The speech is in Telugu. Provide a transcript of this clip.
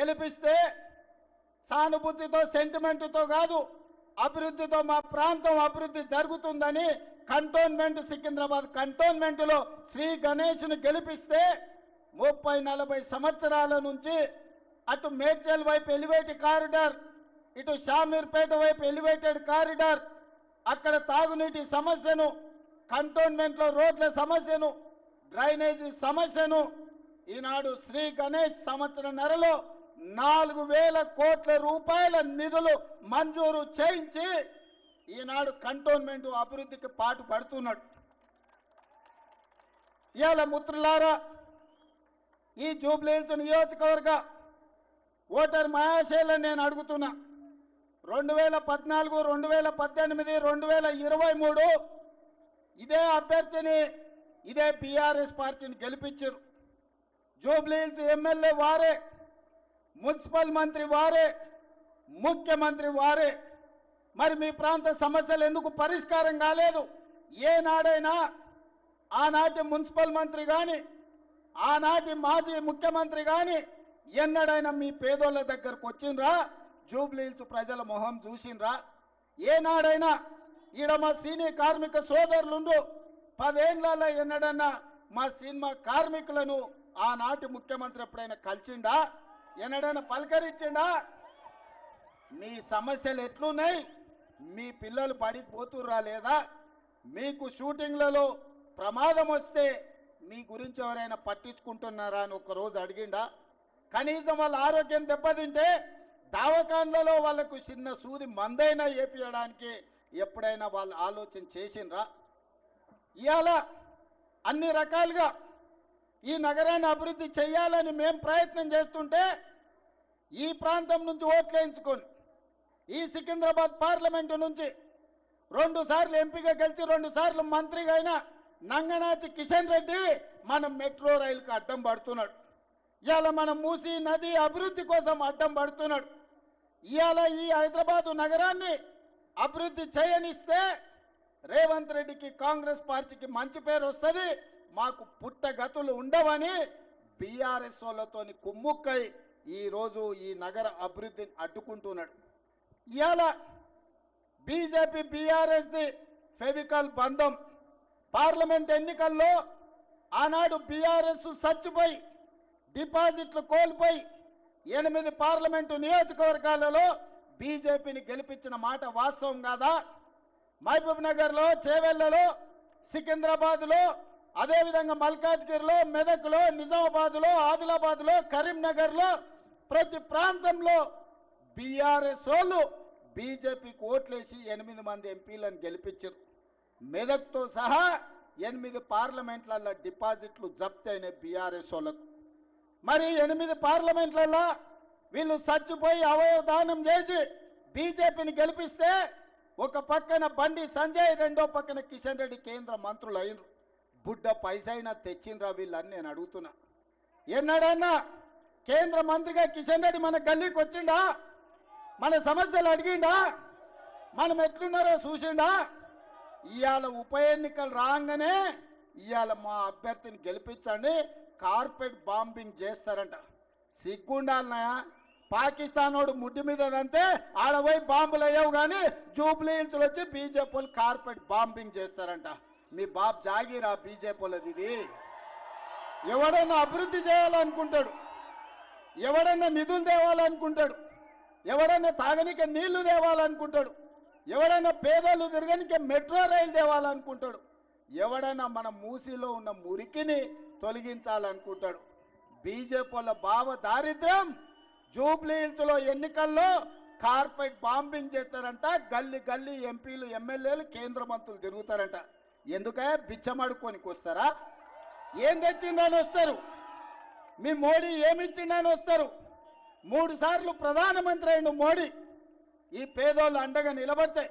గెలిపిస్తే సానుభూతితో సెంటిమెంటుతో కాదు అభివృద్ధితో మా ప్రాంతం అభివృద్ధి జరుగుతుందని కంటోన్మెంట్ సికింద్రాబాద్ కంటోన్మెంట్లో శ్రీ గణేష్ను గెలిపిస్తే ముప్పై నలభై సంవత్సరాల నుంచి అటు మేడ్చల్ వైపు ఎలివేటెడ్ కారిడార్ ఇటు షామీర్పేట వైపు ఎలివేటెడ్ కారిడార్ అక్కడ తాగునీటి సమస్యను కంటోన్మెంట్లో రోడ్ల సమస్యను డ్రైనేజీ సమస్యను ఈనాడు శ్రీ గణేష్ సంవత్సరం నెలలో నాలుగు వేల కోట్ల రూపాయల నిధులు మంజూరు చేయించి ఈనాడు కంటోన్మెంట్ అభివృద్ధికి పాటు పడుతున్నాడు. ఇవాళ ముత్రులారా ఈ జూబ్లీహిల్స్ నియోజకవర్గ ఓటర్ మహాశైలను నేను అడుగుతున్నా. రెండు వేల పద్నాలుగు రెండు వేల పద్దెనిమిది రెండు వేల ఇరవై మూడు ఇదే అభ్యర్థిని ఇదే బీఆర్ఎస్ పార్టీని గెలిపించారు. జూబ్లీహిల్స్ ఎమ్మెల్యే వారే మున్సిపల్ మంత్రి వారే ముఖ్యమంత్రి వారే. మరి మీ ప్రాంత సమస్యలు ఎందుకు పరిష్కారం కాలేదు? ఏనాడైనా ఆనాటి మున్సిపల్ మంత్రి కానీ ఆనాటి మాజీ ముఖ్యమంత్రి కానీ ఎన్నడైనా మీ పేదోళ్ళ దగ్గరకు వచ్చిండ్రా? జూబ్లీల్స్ ప్రజల మొహం చూసిండ్రా? ఏనాడైనా ఈడ మా సీనియర్ కార్మిక సోదరులుండు పదేళ్ళలో ఎన్నడన్నా మా సినిమా కార్మికులను ఆనాటి ముఖ్యమంత్రి ఎప్పుడైనా కలిసిండా? ఎన్నడైనా పలకరించిండా? మీ సమస్యలు ఎట్లున్నాయి? మీ పిల్లలు పడికి పోతుర్రా లేదా? మీకు షూటింగ్లలో ప్రమాదం వస్తే మీ గురించి ఎవరైనా పట్టించుకుంటున్నారా అని ఒకరోజు అడిగిండా. కనీసం వాళ్ళ ఆరోగ్యం దెబ్బతింటే దావకాండ్లలో వాళ్ళకు చిన్న సూది మందైనా ఏపియడానికి ఎప్పుడైనా వాళ్ళు ఆలోచన చేసిండ్రా? ఇవాళ అన్ని రకాలుగా ఈ నగరాన్ని అభివృద్ధి చేయాలని మేం ప్రయత్నం చేస్తుంటే ఈ ప్రాంతం నుంచి ఓట్లేయించుకొని ఈ సికింద్రాబాద్ పార్లమెంటు నుంచి రెండు సార్లు ఎంపీగా గెలిచి రెండు సార్లు మంత్రిగా అయిన నంగనాచి కిషన్ రెడ్డి మన మెట్రో రైలుకు అడ్డం పడుతున్నాడు. ఇవాళ మన మూసీ నది అభివృద్ధి కోసం అడ్డం పడుతున్నాడు. ఇవాళ ఈ హైదరాబాదు నగరాన్ని అభివృద్ధి చేయనిస్తే రేవంత్ రెడ్డికి కాంగ్రెస్ పార్టీకి మంచి పేరు వస్తుంది. మాకు పుట్టగతులు ఉండవని బీఆర్ఎస్ వాళ్ళతోని కుమ్ముక్కై ఈ రోజు ఈ నగర అభివృద్ధిని అడ్డుకుంటున్నాడు. ఇవాళ బీజేపీ బీఆర్ఎస్ ది ఫెవికల్ బంధం. పార్లమెంట్ ఎన్నికల్లో ఆనాడు బీఆర్ఎస్ చచ్చిపోయి డిపాజిట్లు కోల్పోయి ఎనిమిది పార్లమెంటు నియోజకవర్గాలలో బీజేపీని గెలిపించిన మాట వాస్తవం కాదా? మహబూబ్ నగర్లో చేవెళ్ళలో సికింద్రాబాద్లో అదేవిధంగా మల్కాజ్గిరిలో మెదక్లో నిజామాబాద్లో ఆదిలాబాద్లో కరీంనగర్లో ప్రతి ప్రాంతంలో బీఆర్ఎస్ వాళ్ళు బీజేపీకి ఓట్లేసి ఎనిమిది మంది ఎంపీలను గెలిపించారు. మెదక్తో సహా ఎనిమిది పార్లమెంట్లలో డిపాజిట్లు జప్తు బీఆర్ఎస్ వాళ్ళకు. మరి ఎనిమిది పార్లమెంట్లలో వీళ్ళు చచ్చిపోయి అవయవ దానం చేసి బీజేపీని గెలిపిస్తే ఒక పక్కన బండి సంజయ్ రెండో పక్కన కిషన్ రెడ్డి కేంద్ర మంత్రులు అయినరు. బుడ్డ పైసైనా తెచ్చిండ్రా వీళ్ళని నేను అడుగుతున్నా. ఎన్నడన్నా కేంద్ర మంత్రిగా కిషన్ రెడ్డి మన గల్లీకి వచ్చిండా? మన సమస్యలు అడిగిండా? మనం ఎట్లున్నారో చూసిండా? ఇవాళ ఉప ఎన్నికలు రాగానే ఇవాళ మా అభ్యర్థిని గెలిపించండి. కార్పెట్ బాంబింగ్ చేస్తారంట. సిగ్గుండాలనయా? పాకిస్తాన్ వాడు ముడ్డి మీద అంతే ఆడ పోయి బాంబులు అయ్యావు కానీ జూబ్లీహిల్స్లు వచ్చి బీజేపీ వాళ్ళు కార్పెట్ బాంబింగ్ చేస్తారంట. మీ బాబ్ జాగీరా బీజేపీ వాళ్ళది ఇది. ఎవడన్నా అభివృద్ధి చేయాలనుకుంటాడు. ఎవడన్నా నిధులు తేవాలనుకుంటాడు ఎవడన్నా తాగనిక నీళ్ళు తేవాలనుకుంటాడు ఎవడన్నా పేదలు తిరగనిక మెట్రో రైలు తేవాలనుకుంటాడు ఎవడన్నా మన మూసీలో ఉన్న మురికిని తొలగించాలనుకుంటాడు. బీజేపీ వాళ్ళ భావ దారిద్ర్యం జూబ్లీ ఎన్నికల్లో కార్పెట్ బాంబింగ్ చేస్తారంట గల్లీ గల్లీ ఎంపీలు ఎమ్మెల్యేలు కేంద్ర మంత్రులు తిరుగుతారంట. ఎందుక బిచ్చమడుకోనికి వస్తారా? ఏం తెచ్చిందని వస్తారు? మీ మోడీ ఏమిచ్చిండని వస్తారు మూడు సార్లు ప్రధానమంత్రి అయిన మోడీ ఈ పేదోళ్ళు అండగా నిలబడితే